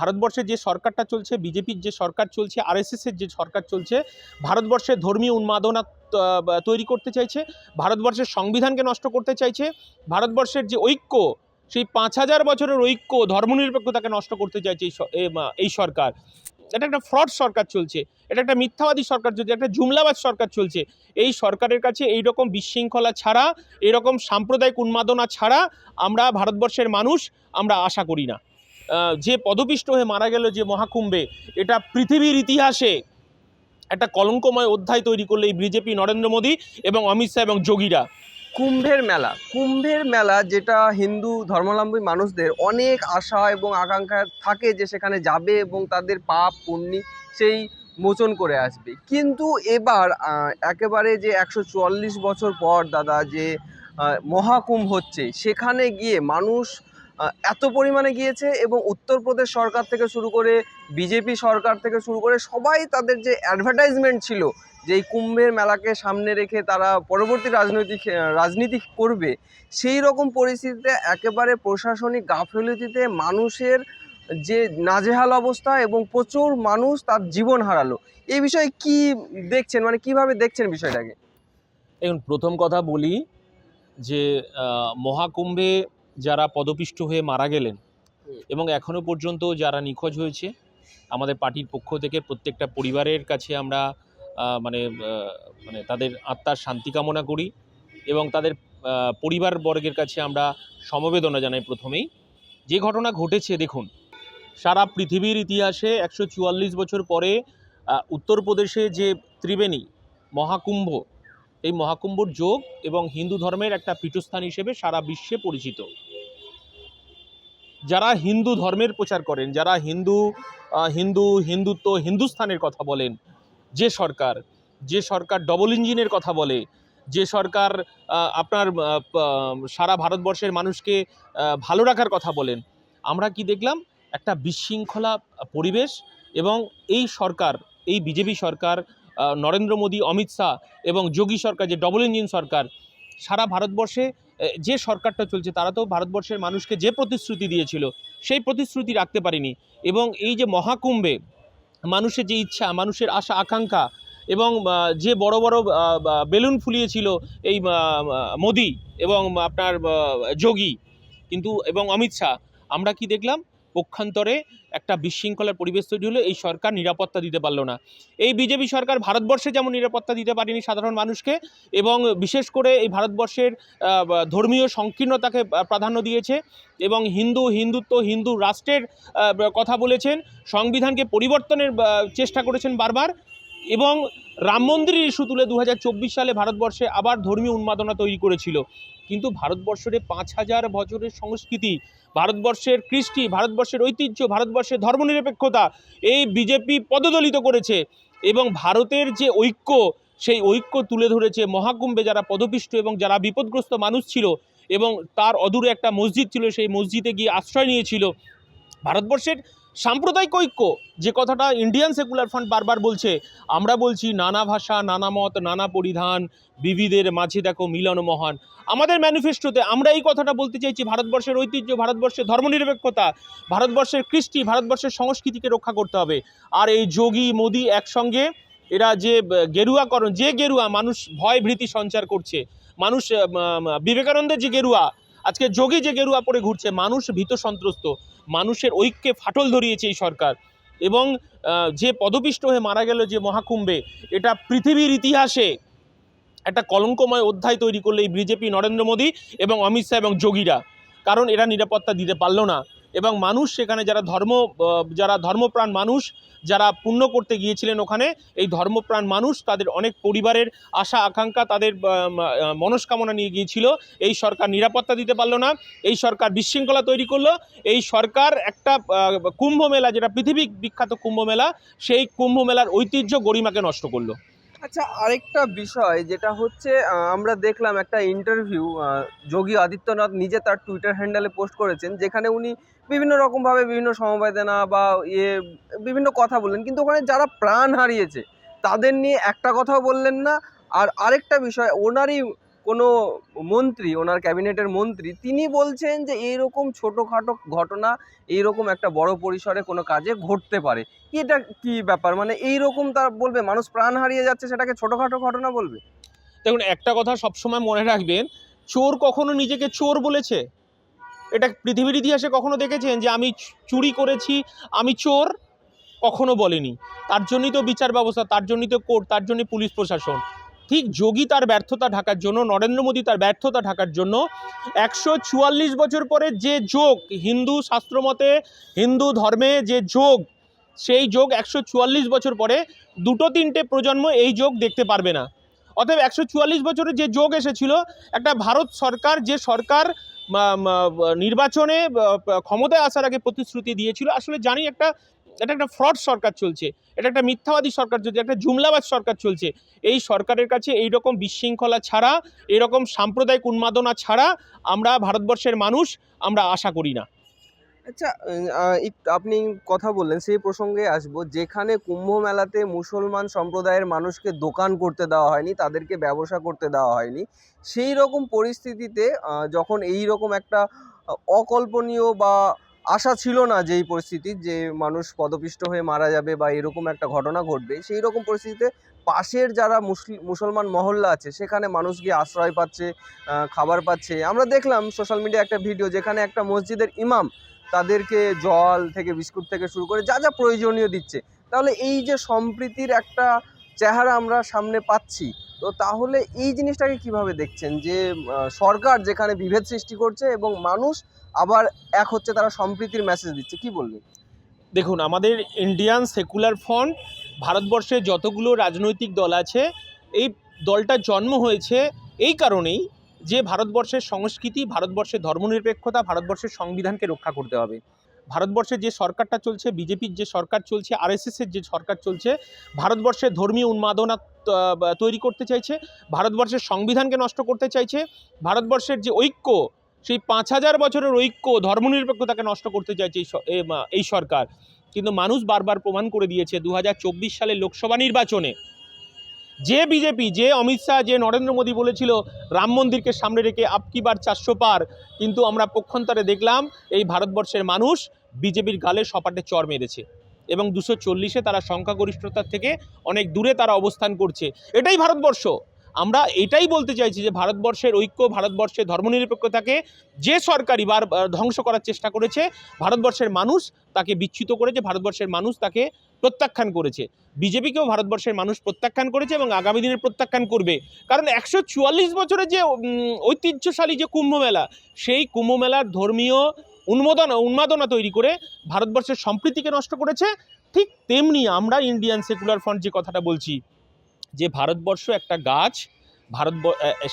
ভারতবর্ষে যে সরকারটা চলছে, বিজেপির যে সরকার চলছে আরএসএসের যে সরকার চলছে, ভারতবর্ষে ধর্মীয় উন্মাদনা তৈরি করতে চাইছে, ভারতবর্ষের সংবিধানকে নষ্ট করতে চাইছে, ভারতবর্ষের যে ঐক্য, সেই পাঁচ হাজার বছরের ঐক্য, ধর্মনিরপেক্ষতাকে নষ্ট করতে চাইছে এই সরকার। এটা একটা ফ্রড সরকার চলছে, এটা একটা মিথ্যাবাদী সরকার চলছে, একটা জুমলাবাদ সরকার চলছে। এই সরকারের কাছে এই রকম বিশৃঙ্খলা ছাড়া, এরকম সাম্প্রদায়িক উন্মাদনা ছাড়া আমরা ভারতবর্ষের মানুষ আমরা আশা করি না। যে পদপিষ্ট হয়ে মারা গেল যে মহাকুম্ভে, এটা পৃথিবীর ইতিহাসে একটা কলঙ্কময় অধ্যায় তৈরি করল এই বিজেপি নরেন্দ্র মোদী এবং অমিত শাহ এবং যোগীরা। কুম্ভের মেলা। কুম্ভের মেলা যেটা হিন্দু ধর্মাবলম্বী মানুষদের অনেক আশা এবং আকাঙ্ক্ষা থাকে যে সেখানে যাবে এবং তাদের পাপ, পুণ্যি সেই মোচন করে আসবে। কিন্তু এবার একেবারে যে একশো চুয়াল্লিশ বছর পর দাদা যে মহাকুম্ভ হচ্ছে, সেখানে গিয়ে মানুষ এত পরিমাণে গিয়েছে এবং উত্তরপ্রদেশ সরকার থেকে শুরু করে বিজেপি সরকার থেকে শুরু করে সবাই তাদের যে অ্যাডভার্টাইজমেন্ট ছিল, যে এই কুম্ভের মেলাকে সামনে রেখে তারা পরবর্তী রাজনৈতিক রাজনীতি করবে, সেই রকম পরিস্থিতিতে একেবারে প্রশাসনিক গাফিলতিতে মানুষের যে নাজেহাল অবস্থা এবং প্রচুর মানুষ তার জীবন হারালো। এই বিষয়ে কি দেখছেন? মানে কীভাবে দেখছেন বিষয়টাকে? এখন প্রথম কথা বলি যে মহাকুম্ভে যারা পদপিষ্ট হয়ে মারা গেলেন এবং এখনও পর্যন্ত যারা নিখোঁজ হয়েছে আমাদের পার্টির পক্ষ থেকে প্রত্যেকটা পরিবারের কাছে আমরা মানে মানে তাদের আত্মার শান্তি কামনা করি এবং তাদের আহ, পরিবারবর্গের কাছে আমরা সমবেদনা জানাই প্রথমেই। যে ঘটনা ঘটেছে দেখুন সারা পৃথিবীর ইতিহাসে একশো চুয়াল্লিশ বছর পরে উত্তরপ্রদেশে যে ত্রিবেণী মহাকুম্ভ এই মহাকুম্ভর যোগ এবং হিন্দু ধর্মের একটা পীঠস্থান হিসেবে সারা বিশ্বে পরিচিত। যারা হিন্দু ধর্মের প্রচার করেন, যারা হিন্দু হিন্দু, হিন্দুত্ব, হিন্দুস্থানের কথা বলেন, যে সরকার যে সরকার ডবল ইঞ্জিনের কথা বলে, যে সরকার আপনার সারা ভারতবর্ষের মানুষকে ভালো রাখার কথা বলেন, আমরা কি দেখলাম? একটা বিশৃঙ্খলা পরিবেশ এবং এই সরকার, এই বিজেপি সরকার নরেন্দ্র মোদী, অমিত শাহ এবং যোগী সরকার, যে ডবল ইঞ্জিন সরকার, সারা ভারতবর্ষে যে সরকারটা চলছে, তারা তো ভারতবর্ষের মানুষকে যে প্রতিশ্রুতি দিয়েছিল, সেই প্রতিশ্রুতি রাখতে পারেনি। এবং এই যে মহাকুম্ভে মানুষের যে ইচ্ছা, মানুষের আশা, আকাঙ্ক্ষা এবং যে বড় বড় বেলুন ফুলিয়েছিল এই মোদি এবং আপনার যোগী, কিন্তু এবং অমিত শাহ, আমরা কি দেখলাম? পক্ষান্তরে একটা বিশৃঙ্খলার পরিবেশ তৈরি হলো, এই সরকার নিরাপত্তা দিতে পারল না। এই বিজেপি সরকার ভারতবর্ষে যেমন নিরাপত্তা দিতে পারেনি সাধারণ মানুষকে, এবং বিশেষ করে এই ভারতবর্ষের ধর্মীয় সংকীর্ণতাকে প্রাধান্য দিয়েছে, এবং হিন্দু, হিন্দুত্ব, হিন্দু রাষ্ট্রের কথা বলেছেন, সংবিধানকে পরিবর্তনের চেষ্টা করেছেন বারবার, এবং রাম মন্দিরের ইস্যু তুলে দু হাজার চব্বিশ সালে ভারতবর্ষে আবার ধর্মীয় উন্মাদনা তৈরি করেছিল। কিন্তু ভারতবর্ষের পাঁচ হাজার বছরের সংস্কৃতি, ভারতবর্ষের কৃষ্টি, ভারতবর্ষের ঐতিহ্য, ভারতবর্ষের ধর্মনিরপেক্ষতা এই বিজেপি পদদলিত করেছে। এবং ভারতের যে ঐক্য, সেই ঐক্য তুলে ধরেছে মহাকুম্ভে যারা পদপিষ্ট এবং যারা বিপদগ্রস্ত মানুষ ছিল এবং তার অদূরে একটা মসজিদ ছিল, সেই মসজিদে গিয়ে আশ্রয় নিয়েছিল। ভারতবর্ষের সাম্প্রদায়িক ঐক্য, যে কথাটা ইন্ডিয়ান সেকুলার ফ্রন্ট বারবার বলছে, আমরা বলছি নানা ভাষা, নানা মত, নানা পরিধান, বিবিধের মাঝে দেখো মিলন মহান। আমাদের ম্যানিফেস্টোতে আমরা এই কথাটা বলতে চাইছি ভারতবর্ষের ঐতিহ্য, ভারতবর্ষের ধর্মনিরপেক্ষতা, ভারতবর্ষের কৃষ্টি, ভারতবর্ষের সংস্কৃতিকে রক্ষা করতে হবে। আর এই যোগী, মোদি একসঙ্গে এরা যে গেরুয়াকরণ, যে গেরুয়া মানুষ ভয় ভীতি সঞ্চার করছে, মানুষ বিবেকানন্দের যে গেরুয়া, আজকে যোগী যে গেরুয়া পরে ঘুরছে, মানুষ ভীত সন্ত্রস্ত। মানুষের ঐক্যে ফাটল ধরিয়েছে এই সরকার। এবং যে পদপিষ্ট হয়ে মারা গেল যে মহাকুম্ভে, এটা পৃথিবীর ইতিহাসে একটা কলঙ্কময় অধ্যায় তৈরি করল এই বিজেপি, নরেন্দ্র মোদী এবং অমিত শাহ এবং যোগীরা। কারণ এরা নিরাপত্তা দিতে পারল না। এবং মানুষ সেখানে যারা ধর্ম যারা ধর্মপ্রাণ মানুষ, যারা পুণ্য করতে গিয়েছিলেন ওখানে, এই ধর্মপ্রাণ মানুষ তাদের অনেক পরিবারের আশা, আকাঙ্ক্ষা তাদের মনস্কামনা নিয়ে গিয়েছিল। এই সরকার নিরাপত্তা দিতে পারল না, এই সরকার বিশৃঙ্খলা তৈরি করল, এই সরকার একটা কুম্ভ মেলা যেটা পৃথিবী বিখ্যাত কুম্ভ মেলা সেই কুম্ভ মেলার ঐতিহ্য গরিমাকে নষ্ট করল। আচ্ছা আরেকটা বিষয়, যেটা হচ্ছে আমরা দেখলাম একটা ইন্টারভিউ যোগী আদিত্যনাথ নিজে তার টুইটার হ্যান্ডেলে পোস্ট করেছেন, যেখানে উনি বিভিন্ন রকমভাবে বিভিন্ন সমবেদনা বা ইয়ে বিভিন্ন কথা বললেন। কিন্তু ওখানে যারা প্রাণ হারিয়েছে, তাদের নিয়ে একটা কথাও বললেন না। আর আরেকটা বিষয়, ওনারই কোনো মন্ত্রী, ওনার ক্যাবিনেটের মন্ত্রী, তিনি বলছেন যে এইরকম ছোটোখাটো ঘটনা, এইরকম একটা বড় পরিসরে কোনো কাজে ঘটতে পারে। এটা কি ব্যাপার? মানে এইরকম তার বলবে, মানুষ প্রাণ হারিয়ে যাচ্ছে, সেটাকে ছোটোখাটো ঘটনা বলবে? দেখুন, একটা কথা সবসময় মনে রাখবেন, চোর কখনো নিজেকে চোর বলেছে? এটা পৃথিবীর ইতিহাসে কখনো দেখেছেন যে আমি চুরি করেছি, আমি চোর কখনো বলেনি। তার জন্যই তো বিচার ব্যবস্থা, তার জন্যই তো কোর্ট, তার জন্যই পুলিশ প্রশাসন। ঠিক যোগী তার ব্যর্থতা ঢাকার জন্য, নরেন্দ্র মোদী তার ব্যর্থতা ঢাকার জন্য একশো চুয়াল্লিশ বছর পরে যে যোগ, হিন্দু শাস্ত্রমতে, হিন্দু ধর্মে যে যোগ, সেই যোগ একশো চুয়াল্লিশ বছর পরে দুটো তিনটে প্রজন্ম এই যোগ দেখতে পারবে না। অতএব একশো চুয়াল্লিশ বছরে যে যোগ এসেছিল, একটা ভারত সরকার, যে সরকার নির্বাচনে ক্ষমতায় আসার আগে প্রতিশ্রুতি দিয়েছিল। আসলে জানি একটা, এটা একটা ফ্রড সরকার চলছে। এটা একটা মিথ্যাবাদী সরকার চলছে একটা জুমলাবাদ সরকার চলছে। এই সরকারের কাছে এই রকম বিশৃঙ্খলা ছাড়া, এরকম সাম্প্রদায়িক উন্মাদনা ছাড়া আমরা ভারতবর্ষের মানুষ আমরা আশা করি না। আচ্ছা আপনি কথা বললেন, সেই প্রসঙ্গে আসব। যেখানে কুম্ভ মেলাতে মুসলমান সম্প্রদায়ের মানুষকে দোকান করতে দেওয়া হয়নি, তাদেরকে ব্যবসা করতে দেওয়া হয়নি, সেই রকম পরিস্থিতিতে যখন এই রকম একটা অকল্পনীয় বা আশা ছিল না যে এই পরিস্থিতি যে মানুষ পদপিষ্ট হয়ে মারা যাবে বা এরকম একটা ঘটনা ঘটবে, সেই রকম পরিস্থিতিতে পাশের যারা মুসলিম মুসলমান মহল্লা আছে, সেখানে মানুষ গিয়ে আশ্রয় পাচ্ছে খাবার পাচ্ছে। আমরা দেখলাম সোশ্যাল মিডিয়া একটা ভিডিও যেখানে একটা মসজিদের ইমাম তাদেরকে জল থেকে, বিস্কুট থেকে শুরু করে যা যা প্রয়োজনীয় দিচ্ছে। তাহলে এই যে সম্প্রীতির একটা চেহারা আমরা সামনে পাচ্ছি, তো তাহলে এই জিনিসটাকে কীভাবে দেখছেন? যে সরকার যেখানে বিভেদ সৃষ্টি করছে এবং মানুষ আবার এক হচ্ছে তারা সম্প্রীতির মেসেজ দিচ্ছে, কি বলবেন? দেখুন, আমাদের ইন্ডিয়ান সেকুলার ফ্রন্ট ভারতবর্ষে যতগুলো রাজনৈতিক দল আছে, এই দলটার জন্ম হয়েছে এই কারণেই যে ভারতবর্ষের সংস্কৃতি, ভারতবর্ষের ধর্মনিরপেক্ষতা, ভারতবর্ষের সংবিধানকে রক্ষা করতে হবে। ভারতবর্ষে যে সরকারটা চলছে, বিজেপির যে সরকার চলছে আরএসএসের যে সরকার চলছে ভারতবর্ষের ধর্মীয় উন্মাদনা তৈরি করতে চাইছে, ভারতবর্ষের সংবিধানকে নষ্ট করতে চাইছে, ভারতবর্ষের যে ঐক্য, সেই পাঁচ হাজার বছরের ঐক্য, ধর্মনিরপেক্ষতাকে নষ্ট করতে চাইছে এই সরকার। কিন্তু মানুষ বারবার প্রমাণ করে দিয়েছে দু সালের লোকসভা নির্বাচনে। যে বিজেপি, যে অমিত শাহ, যে নরেন্দ্র মোদী বলেছিল, রাম মন্দিরকে সামনে রেখে আপকি বার চারশো পার, কিন্তু আমরা পক্ষান্তরে দেখলাম এই ভারতবর্ষের মানুষ বিজেপির গালে সপাটে চর মেরেছে এবং দুশো চল্লিশে তারা সংখ্যাগরিষ্ঠতার থেকে অনেক দূরে তারা অবস্থান করছে। এটাই ভারতবর্ষ। আমরা এটাই বলতে চাইছি যে ভারতবর্ষের ঐক্য, ভারতবর্ষের ধর্মনিরপেক্ষতাকে যে সরকারি বার ধ্বংস করার চেষ্টা করেছে, ভারতবর্ষের মানুষ তাকে বিচ্যুত করেছে, ভারতবর্ষের মানুষ তাকে প্রত্যাখ্যান করেছে। বিজেপিকেও ভারতবর্ষের মানুষ প্রত্যাখ্যান করেছে এবং আগামী দিনে প্রত্যাখ্যান করবে। কারণ একশো চুয়াল্লিশ বছরের যে ঐতিহ্যশালী যে কুম্ভমেলা সেই কুম্ভমেলার ধর্মীয় উন্মোদনা, উন্মাদনা তৈরি করে ভারতবর্ষের সম্প্রীতিকে নষ্ট করেছে। ঠিক তেমনি আমরা ইন্ডিয়ান সেকুলার ফ্রন্ট যে কথাটা বলছি যে ভারতবর্ষ একটা গাছ ভারত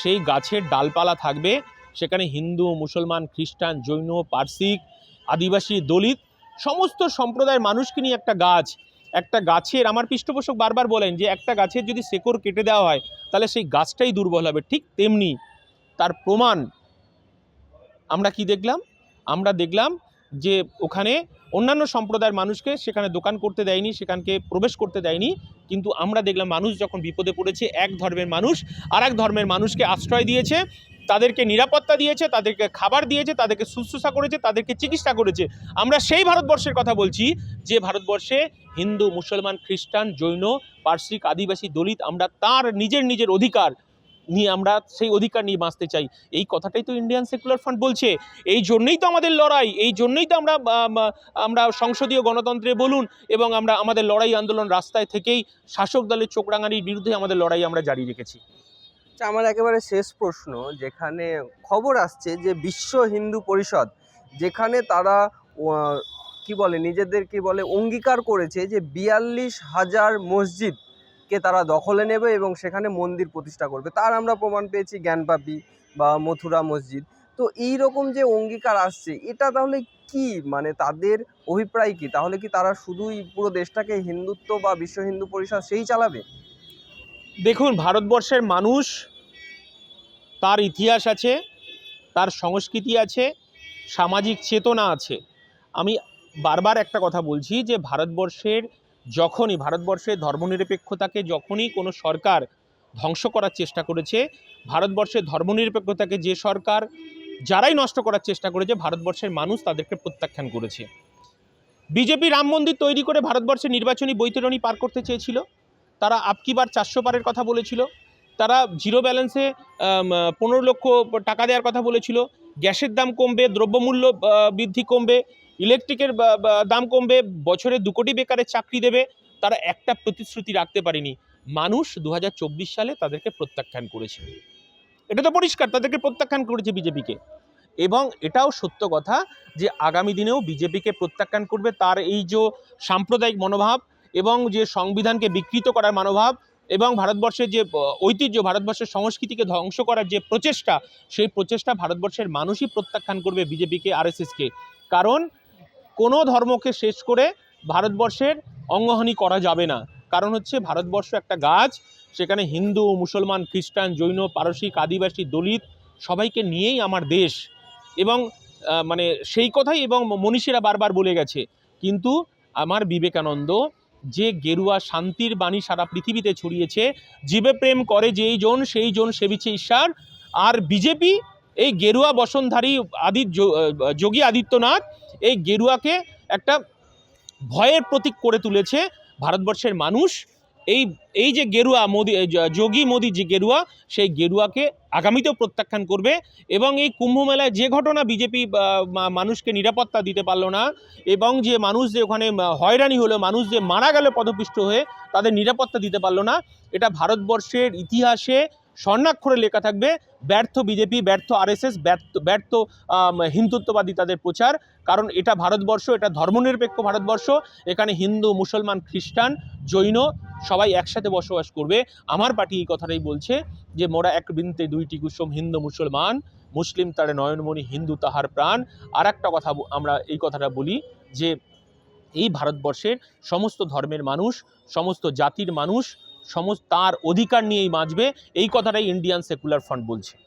সেই গাছের ডালপালা থাকবে। সেখানে হিন্দু, মুসলমান, খ্রিস্টান, জৈন পার্সিক আদিবাসী, দলিত, সমস্ত সম্প্রদায়ের মানুষকে নিয়ে একটা গাছ। একটা গাছের, আমার পৃষ্ঠপোষক বারবার বলেন যে একটা গাছের যদি শেকড় কেটে দেওয়া হয়, তাহলে সেই গাছটাই দুর্বল হবে। ঠিক তেমনি তার প্রমাণ আমরা কি দেখলাম? আমরা দেখলাম যে ওখানে অন্যান্য সম্প্রদায়ের মানুষকে সেখানে দোকান করতে দেয়নি, সেখানকে প্রবেশ করতে দেয়নি। কিন্তু আমরা দেখলাম মানুষ যখন বিপদে পড়েছে, এক ধর্মের মানুষ আর এক ধর্মের মানুষকে আশ্রয় দিয়েছে, তাদেরকে নিরাপত্তা দিয়েছে, তাদেরকে খাবার দিয়েছে, তাদেরকে শুশ্রূষা করেছে, তাদেরকে চিকিৎসা করেছে। আমরা সেই ভারতবর্ষের কথা বলছি, যে ভারতবর্ষে হিন্দু, মুসলমান, খ্রিস্টান, জৈন পার্সিক আদিবাসী, দলিত, আমরা তার নিজের নিজের অধিকার নিয়ে আমরা সেই অধিকার নিয়ে বাঁচতে চাই। এই কথাটাই তো ইন্ডিয়ান সেকুলার ফ্রন্ট বলছে। এই জন্যই তো আমাদের লড়াই, এই জন্যই তো আমরা আমরা সংসদীয় গণতন্ত্রে বলুন এবং আমরা আমাদের লড়াই আন্দোলন রাস্তায় থেকেই শাসক দলের চোখ রাঙানির বিরুদ্ধে আমাদের লড়াই আমরা জারি রেখেছি। আচ্ছা আমার একেবারে শেষ প্রশ্ন, যেখানে খবর আসছে যে বিশ্ব হিন্দু পরিষদ, যেখানে তারা কি বলে, নিজেদের কি বলে, অঙ্গীকার করেছে যে বিয়াল্লিশ হাজার মসজিদকে তারা দখলে নেবে এবং সেখানে মন্দির প্রতিষ্ঠা করবে। তার আমরা প্রমাণ পেয়েছি জ্ঞানপাপি বা মথুরা মসজিদ। তো এই রকম যে অঙ্গীকার আসছে, এটা তাহলে কি? মানে তাদের অভিপ্রায় কি? তাহলে কি তারা শুধুই পুরো দেশটাকে হিন্দুত্ব বা বিশ্ব হিন্দু পরিষদ সেই চালাবে? দেখুন, ভারতবর্ষের মানুষ, তার ইতিহাস আছে, তার সংস্কৃতি আছে, সামাজিক চেতনা আছে। আমি বারবার একটা কথা বলছি যে ভারতবর্ষের যখনই ভারতবর্ষের ধর্মনিরপেক্ষতাকে যখনই কোনো সরকার ধ্বংস করার চেষ্টা করেছে, ভারতবর্ষের ধর্মনিরপেক্ষতাকে যে সরকার যারাই নষ্ট করার চেষ্টা করেছে, ভারতবর্ষের মানুষ তাদেরকে প্রত্যাখ্যান করেছে। বিজেপি রাম মন্দির তৈরি করে ভারতবর্ষের নির্বাচনী বৈতরণী পার করতে চেয়েছিল। তারা আপকিবার চারশো পারের কথা বলেছিল। তারা জিরো ব্যালেন্সে পনেরো লক্ষ টাকা দেওয়ার কথা বলেছিল। গ্যাসের দাম কমবে, দ্রব্যমূল্য বৃদ্ধি কমবে। ইলেকট্রিকের দাম কমবে, বছরে দু কোটি বেকারের চাকরি দেবে, তারা একটা প্রতিশ্রুতি রাখতে পারেনি। মানুষ দু হাজার চব্বিশ সালে তাদেরকে প্রত্যাখ্যান করেছে। এটা তো পরিষ্কার, তাদেরকে প্রত্যাখ্যান করেছে বিজেপিকে। এবং এটাও সত্য কথা যে আগামী দিনেও বিজেপিকে প্রত্যাখ্যান করবে তার এই যে সাম্প্রদায়িক মনোভাব এবং যে সংবিধানকে বিকৃত করার মনোভাব এবং ভারতবর্ষের যে ঐতিহ্য, ভারতবর্ষের সংস্কৃতিকে ধ্বংস করার যে প্রচেষ্টা, সেই প্রচেষ্টা ভারতবর্ষের মানুষই প্রত্যাখ্যান করবে বিজেপিকে, আরএসএসকে। কারণ কোনো ধর্মকে শেষ করে ভারতবর্ষের অঙ্গহানি করা যাবে না। কারণ হচ্ছে ভারতবর্ষ একটা গাছ, সেখানে হিন্দু, মুসলমান, খ্রিস্টান, জৈন পারসিক আদিবাসী, দলিত সবাইকে নিয়েই আমার দেশ। এবং মানে সেই কথাই এবং মনীষীরা বারবার বলে গেছে। কিন্তু আমার বিবেকানন্দ যে গেরুয়া শান্তির বাণী সারা পৃথিবীতে ছড়িয়েছে, জীবে প্রেম করে যেই জন, সেই জন সেবিছে ঈশ্বর। আর বিজেপি এই গেরুয়া বসনধারী আদি যোগী আদিত্যনাথ এই গেরুয়াকে একটা ভয়ের প্রতীক করে তুলেছে ভারতবর্ষের মানুষ। এই এই যে গেরুয়া মোদি যোগী মোদি যে গেরুয়া, সেই গেরুয়াকে আগামীতেও প্রত্যাখ্যান করবে এবং এই কুম্ভ মেলায় যে ঘটনা বিজেপি মানুষকে নিরাপত্তা দিতে পারল না এবং যে মানুষ যে ওখানে হয়রানি হলো, মানুষ যে মারা গেল পদপিষ্ট হয়ে, তাদের নিরাপত্তা দিতে পারল না, এটা ভারতবর্ষের ইতিহাসে স্বর্ণাক্ষরে লেখা থাকবে, ব্যর্থ বিজেপি, ব্যর্থ আরএসএস, ব্যর্থ ব্যর্থ হিন্দুত্ববাদী তাদের প্রচার। কারণ এটা ভারতবর্ষ, এটা ধর্মনিরপেক্ষ ভারতবর্ষ। এখানে হিন্দু, মুসলমান, খ্রিস্টান, জৈন সবাই একসাথে বসবাস করবে। আমার পার্টি এই কথাটাই বলছে যে, মোরা এক বৃন্তে দুইটি কুসুম, হিন্দু, মুসলমান। মুসলিম তারে নয়নমণি, হিন্দু তাহার প্রাণ। আর একটা কথা আমরা এই কথাটা বলি যে, এই ভারতবর্ষের সমস্ত ধর্মের মানুষ, সমস্ত জাতির মানুষ সমস্ত তার অধিকার নিয়েই বাঁচবে। এই কথাটাই ইন্ডিয়ান সেকুলার ফ্রন্ট বলছে।